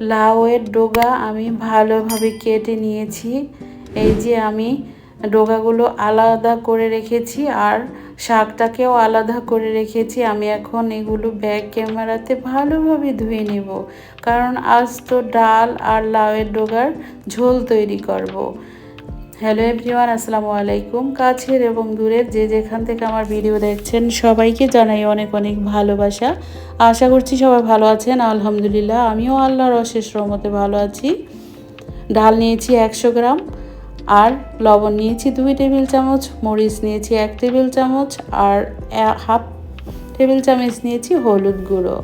লাউয়ের ডোগা আমি ভালোভাবে কেটে নিয়েছি। এই যে আমি ডোগাগুলো আলাদা করে রেখেছি আর শাকটাকেও আলাদা করে রেখেছি। আমি এখন এগুলো ব্যাক ক্যামেরাতে ভালোভাবে ধুয়ে নেব। কারণ আজ তো ডাল আর লাউয়ের ডোগার ঝোল তৈরি করব। হ্যালো এভরিওয়ান, আসসালামু আলাইকুম। কাছের এবং দূরের যে যেখান থেকে আমার ভিডিও দেখছেন সবাইকে জানাই অনেক অনেক ভালোবাসা। আশা করছি সবাই ভালো আছেন, আলহামদুলিল্লাহ। আমিও আল্লাহর অশেষ রহমতে ভালো আছি। ডাল নিয়েছি একশো গ্রাম, আর লবণ নিয়েছি দুই টেবিল চামচ, মরিচ নিয়েছি এক টেবিল চামচ, আর হাফ টেবিল চামচ নিয়েছি হলুদ গুঁড়ো।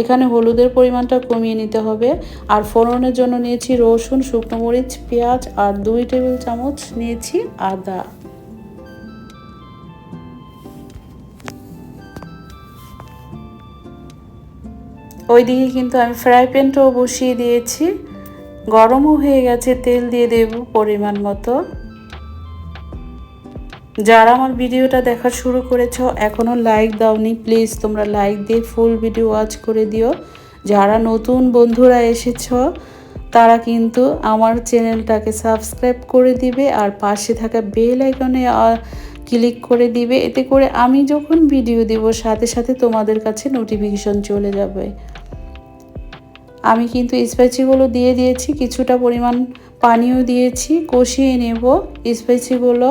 এখানে হলুদের পরিমাণটা কমিয়ে নিতে হবে। আর ফোড়নের জন্য নিয়েছি রসুন, শুকনো মরিচ, পেঁয়াজ আর দুই টেবিল চামচ নিয়েছি আদা। ওইদিকে কিন্তু আমি ফ্রাই প্যানটাও বসিয়ে দিয়েছি। গরমও হয়ে গেছে, তেল দিয়ে দেব পরিমাণ মতো। যারা আমার ভিডিওটা দেখা শুরু করেছ এখনও লাইক দাওনি প্লিজ তোমরা লাইক দিয়ে ফুল ভিডিও ওয়াচ করে দিও। যারা নতুন বন্ধুরা এসেছ, তারা কিন্তু আমার চ্যানেলটাকে সাবস্ক্রাইব করে দিবে আর পাশে থাকা বেল আইকনে ক্লিক করে দিবে। এতে করে আমি যখন ভিডিও দিব, সাথে সাথে তোমাদের কাছে নোটিফিকেশন চলে যাবে। আমি কিন্তু স্পাইসিগুলো দিয়ে দিয়েছি, কিছুটা পরিমাণ পানিও দিয়েছি, কষিয়ে নেব স্পাইসিগুলো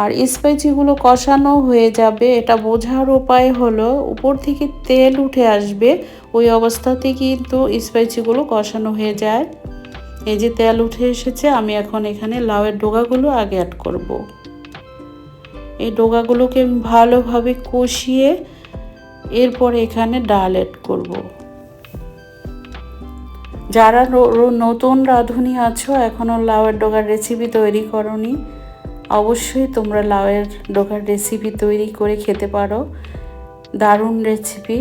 আর স্পাইসিগুলো কষানো হয়ে যাবে। এটা বোঝার উপায় হলো উপর থেকে তেল উঠে আসবে। ওই অবস্থাতে কিন্তু স্পাইসিগুলো কষানো হয়ে যায়। এই যে তেল উঠে এসেছে, আমি এখন এখানে লাউয়ের ডোগাগুলো আগে অ্যাড করব। এই ডোগাগুলোকে ভালোভাবে কষিয়ে এরপর এখানে ডাল অ্যাড করব। যারা নতুন রাঁধুনি আছো এখনও লাউয়ের ডোগার রেসিপি তৈরি করনি অবশ্যই তোমরা লাউয়ের ডোকার রেসিপি তৈরি করে খেতে পারো। দারুণ রেসিপি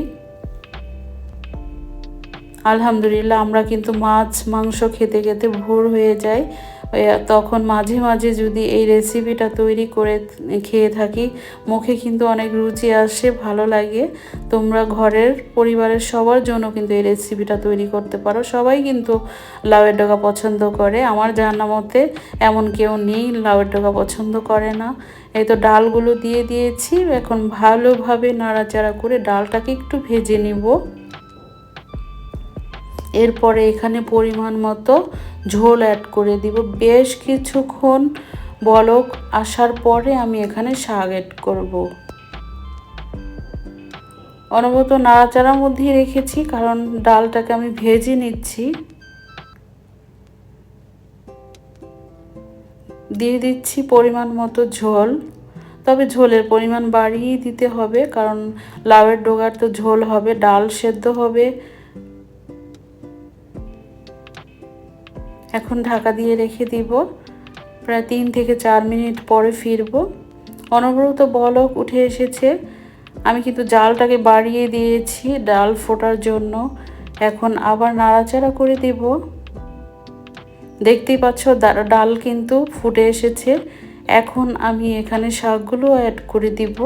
আলহামদুলিল্লাহ, আমরা কিন্তু মাছ, মাংস খেতে খেতে ভোর হয়ে যায়। তখন মাঝে মাঝে যদি এই রেসিপিটা তৈরি করে খেয়ে থাকি, মুখে কিন্তু অনেক রুচি আসে, ভালো লাগে। তোমরা ঘরের পরিবারের সবার জন্য কিন্তু এই রেসিপিটা তৈরি করতে পারো। সবাই কিন্তু লাউয়ের ডোকা পছন্দ করে। আমার জানা মতে এমন কেউ নেই, লাউয়ের ডোকা পছন্দ করে না। এই তো ডালগুলো দিয়ে দিয়েছি। এখন ভালোভাবে নাড়াচাড়া করে ডালটাকে একটু ভেজে নিব। এরপরে এখানে পরিমাণ মতো ঝোল অ্যাড করে দিব। বেশ কিছুক্ষণ বলক আসার পরে আমি এখানে শাক অ্যাড করব। অনবত নাড়াচাড়ার মধ্যেই রেখেছি, কারণ ডালটাকে আমি ভেজে নিচ্ছি। দিয়ে দিচ্ছি পরিমাণ মতো ঝোল। তবে ঝোলের পরিমাণ বাড়িয়েই দিতে হবে, কারণ লাউয়ের ডোগার তো ঝোল হবে, ডাল সেদ্ধ হবে। এখন ঢাকা দিয়ে রেখে দিব। প্রায় তিন থেকে চার মিনিট পরে ফিরবো। অনবরত বলক উঠে এসেছে। আমি কিন্তু জালটাকে বাড়িয়ে দিয়েছি ডাল ফোটার জন্য। এখন আবার নাড়াচাড়া করে দেব। দেখতেই পাচ্ছ ডাল কিন্তু ফুটে এসেছে। এখন আমি এখানে শাকগুলো অ্যাড করে দিব।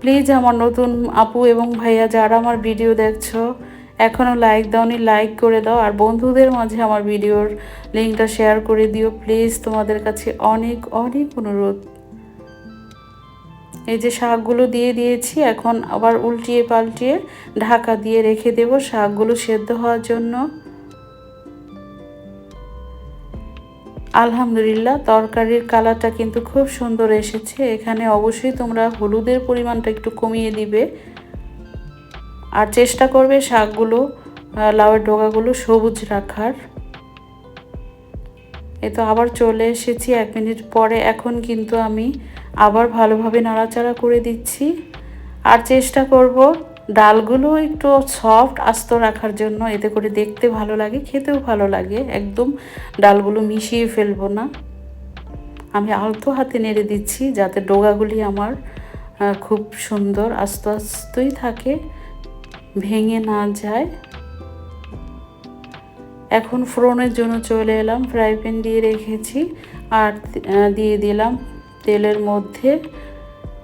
প্লিজ আমার নতুন আপু এবং ভাইয়া যারা আমার ভিডিও দেখছ এখনও লাইক দাওনি লাইক করে দাও। আর বন্ধুদের মাঝে আমার ভিডিওর লিঙ্কটা শেয়ার করে দিও। প্লিজ তোমাদের কাছে অনেক অনেক অনুরোধ। এই যে শাকগুলো দিয়ে দিয়েছি, এখন আবার উল্টিয়ে পাল্টিয়ে ঢাকা দিয়ে রেখে দেব শাকগুলো সেদ্ধ হওয়ার জন্য। আলহামদুলিল্লাহ, তরকারির কালারটা কিন্তু খুব সুন্দর এসেছে। এখানে অবশ্যই তোমরা হলুদের পরিমাণটা একটু কমিয়ে দিবে। আর চেষ্টা করবে শাকগুলো লাউয়ের ডোকাগুলো সবুজ রাখার। এ তো আবার চলে এসেছি এক মিনিট পরে। এখন কিন্তু আমি আবার ভালোভাবে নাড়াচাড়া করে দিচ্ছি। আর চেষ্টা করব ডালগুলো একটু সফট আস্ত রাখার জন্য। এতে করে দেখতে ভালো লাগে, খেতেও ভালো লাগে। একদম ডালগুলো মিশিয়ে ফেলব না। আমি আলতো হাতে নেড়ে দিচ্ছি যাতে ডোগাগুলি আমার খুব সুন্দর, আস্তে আস্তই থাকে। ভেঙে না যায়। এখন ফোড়নের জন্য চলে এলাম, ফ্রাই প্যান দিয়ে রেখেছি আর দিয়ে দিলাম তেলের মধ্যে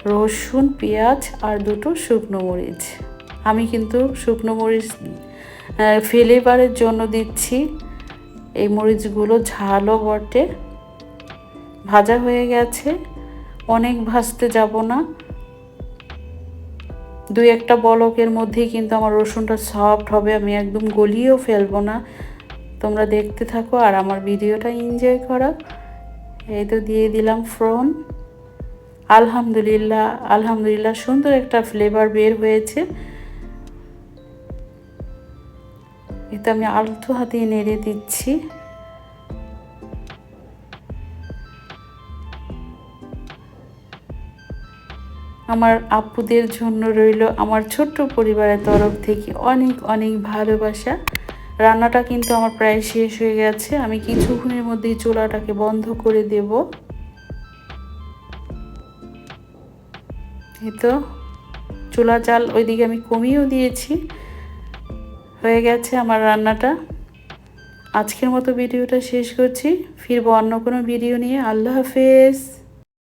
রসুন, পেঁয়াজ আর দুটো শুকনো মরিচ। আমি কিন্তু শুকনো মরিচ ফ্লেভারের জন্য দিচ্ছি। এই মরিচগুলো ঝালও বটে। ভাজা হয়ে গেছে। অনেক ভাজতে যাব না। দুই একটা বলকের মধ্যেই কিন্তু আমার রসুনটা সফট হবে, আমি একদম গলিয়েও ফেলব না। তোমরা দেখতে থাকো আর আমার ভিডিওটা এনজয় করো। এই তো দিয়ে দিলাম ফ্রন। আলহামদুলিল্লাহ আলহামদুলিল্লাহ সুন্দর একটা ফ্লেভার বের হয়েছে। এতে আমি আলতো হাতে নেড়ে দিচ্ছি। আমার আপুদের জন্য রইল আমার ছোট্ট পরিবারের তরফ থেকে অনেক অনেক ভালোবাসা। রান্নাটা কিন্তু আমার প্রায় শেষ হয়ে গেছে। আমি কিছুক্ষণের মধ্যেই চোলাটাকে বন্ধ করে দেব। তো, চুলা চাল ওইদিকে আমি কমিয়েও দিয়েছি। হয়ে গেছে আমার রান্নাটা। আজকের মতো ভিডিওটা শেষ করছি। ফিরবো অন্য কোনো ভিডিও নিয়ে। আল্লাহ হাফেজ।